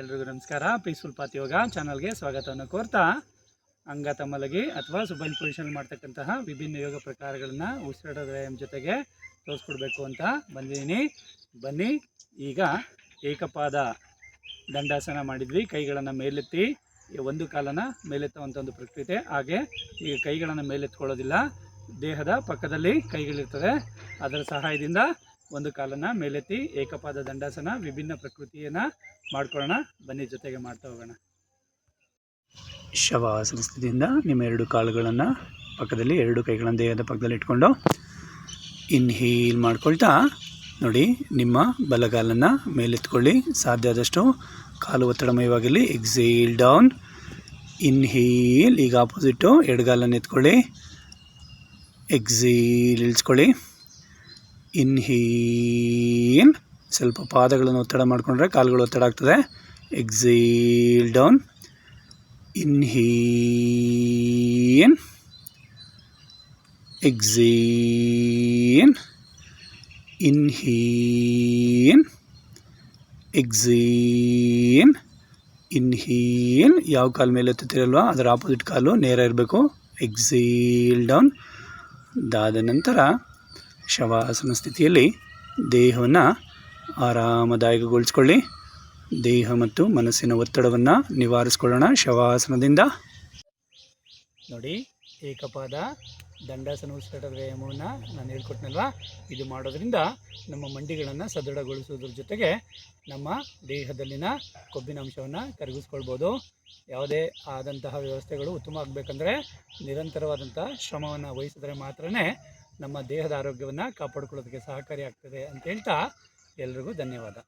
ಎಲ್ರಿಗೂ ನಮಸ್ಕಾರ. Peaceful path ಯೋಗ ಚಾನಲ್ಗೆ ಸ್ವಾಗತವನ್ನು ಕೋರ್ತಾ, ಅಂಗತ ಮಲಗಿ ಅಥವಾ ಸುಬೈಲ್ ಪೊಸಿಷನ್ ಮಾಡ್ತಕ್ಕಂತಹ ವಿಭಿನ್ನ ಯೋಗ ಪ್ರಕಾರಗಳನ್ನು ಉಸಿರಾಟ ವ್ಯಾಯಾಮ ಜೊತೆಗೆ ತೋರಿಸ್ಕೊಡ್ಬೇಕು ಅಂತ ಬಂದಿದ್ದೀನಿ. ಬನ್ನಿ, ಈಗ ಏಕಪಾದ ದಂಡಾಸನ ಮಾಡಿದ್ವಿ. ಕೈಗಳನ್ನು ಮೇಲೆತ್ತಿ, ಒಂದು ಕಾಲನ ಮೇಲೆತ್ತುವಂಥ ಒಂದು ಪ್ರಕೃತಿ ಹಾಗೆ ಈಗ ಕೈಗಳನ್ನು ಮೇಲೆತ್ಕೊಳ್ಳೋದಿಲ್ಲ. ದೇಹದ ಪಕ್ಕದಲ್ಲಿ ಕೈಗಳಿರ್ತದೆ ಅದರ ಸಹಾಯದಿಂದ ಒಂದು ಕಾಲನ್ನು ಮೇಲೆತ್ತಿ ಏಕಪಾದ ದಂಡಾಸನ, ವಿಭಿನ್ನ ಪ್ರಕೃತಿಯನ್ನು ಮಾಡ್ಕೊಳ್ಳೋಣ. ಬನ್ನಿ, ಜೊತೆಗೆ ಮಾಡ್ತಾ ಹೋಗೋಣ. ಶವಾಸನ ಸ್ಥಿತಿಯಿಂದ ನಿಮ್ಮ ಎರಡು ಕಾಲುಗಳನ್ನು ಪಕ್ಕದಲ್ಲಿ, ಎರಡು ಕೈಗಳನ್ನು ದೇಹದ ಪಕ್ಕದಲ್ಲಿ ಇಟ್ಕೊಂಡು ಇನ್ಹೀಲ್ ಮಾಡ್ಕೊಳ್ತಾ, ನೋಡಿ, ನಿಮ್ಮ ಬಲಗಾಲನ್ನು ಮೇಲೆತ್ಕೊಳ್ಳಿ. ಸಾಧ್ಯ ಆದಷ್ಟು ಕಾಲು ಒತ್ತಡಮಯವಾಗಿರಲಿ. ಎಕ್ಸೇಲ್ ಡೌನ್ ಇನ್ಹೀಲ್ ಈಗ ಆಪೋಸಿಟ್ಟು ಎಡಗಾಲನ್ನು ಎತ್ಕೊಳ್ಳಿ. ಎಕ್ಸೀಲ್ ಇಳಿಸ್ಕೊಳ್ಳಿ. ಇನ್ಹೀಲ್ ಸ್ವಲ್ಪ ಪಾದಗಳನ್ನು ಒತ್ತಡ ಮಾಡಿಕೊಂಡ್ರೆ ಕಾಲುಗಳು ಒತ್ತಡ ಆಗ್ತದೆ. ಎಕ್ಸೀಲ್ ಡೌನ್ ಇನ್ಹೀನ್ ಎಕ್ಸೀನ್ ಇನ್ಹೀನ್ ಎಕ್ಸೀನ್ ಇನ್ಹೀನ್ ಯಾವ ಕಾಲು ಮೇಲೆ ಎತ್ತುತ್ತೀರಲ್ವ? ಅದರ ಆಪೋಸಿಟ್ ಕಾಲು ನೇರ ಇರಬೇಕು. ಎಕ್ಸೀಲ್ ಡೌನ್ ಅದಾದ ನಂತರ ಶವಾಸನ ಸ್ಥಿತಿಯಲ್ಲಿ ದೇಹವನ್ನು ಆರಾಮದಾಯಕಗೊಳಿಸ್ಕೊಳ್ಳಿ. ದೇಹ ಮತ್ತು ಮನಸ್ಸಿನ ಒತ್ತಡವನ್ನು ನಿವಾರಿಸ್ಕೊಳ್ಳೋಣ ಶವಾಸನದಿಂದ. ನೋಡಿ, ಏಕಪಾದ ದಂಡಾಸನ ಉಸಿರಾಟದ ವ್ಯಾಯಾಮವನ್ನು ನಾನು ಹೇಳ್ಕೊಟ್ನಲ್ವಾ? ಇದು ಮಾಡೋದ್ರಿಂದ ನಮ್ಮ ಮಂಡಿಗಳನ್ನು ಸದೃಢಗೊಳಿಸುವುದ್ರ ಜೊತೆಗೆ ನಮ್ಮ ದೇಹದಲ್ಲಿನ ಕೊಬ್ಬಿನ ಅಂಶವನ್ನು ಕರಗಿಸ್ಕೊಳ್ಬೋದು. ಯಾವುದೇ ಆದಂತಹ ವ್ಯವಸ್ಥೆಗಳು ಉತ್ತಮ ಆಗಬೇಕಂದ್ರೆ ನಿರಂತರವಾದಂಥ ಶ್ರಮವನ್ನು ವಹಿಸಿದರೆ ಮಾತ್ರ ನಮ್ಮ ದೇಹದ ಆರೋಗ್ಯವನ್ನು ಕಾಪಾಡಿಕೊಳ್ಳೋದಕ್ಕೆ ಸಹಕಾರಿಯಾಗ್ತದೆ ಅಂತ ಹೇಳ್ತಾ ಎಲ್ರಿಗೂ ಧನ್ಯವಾದ.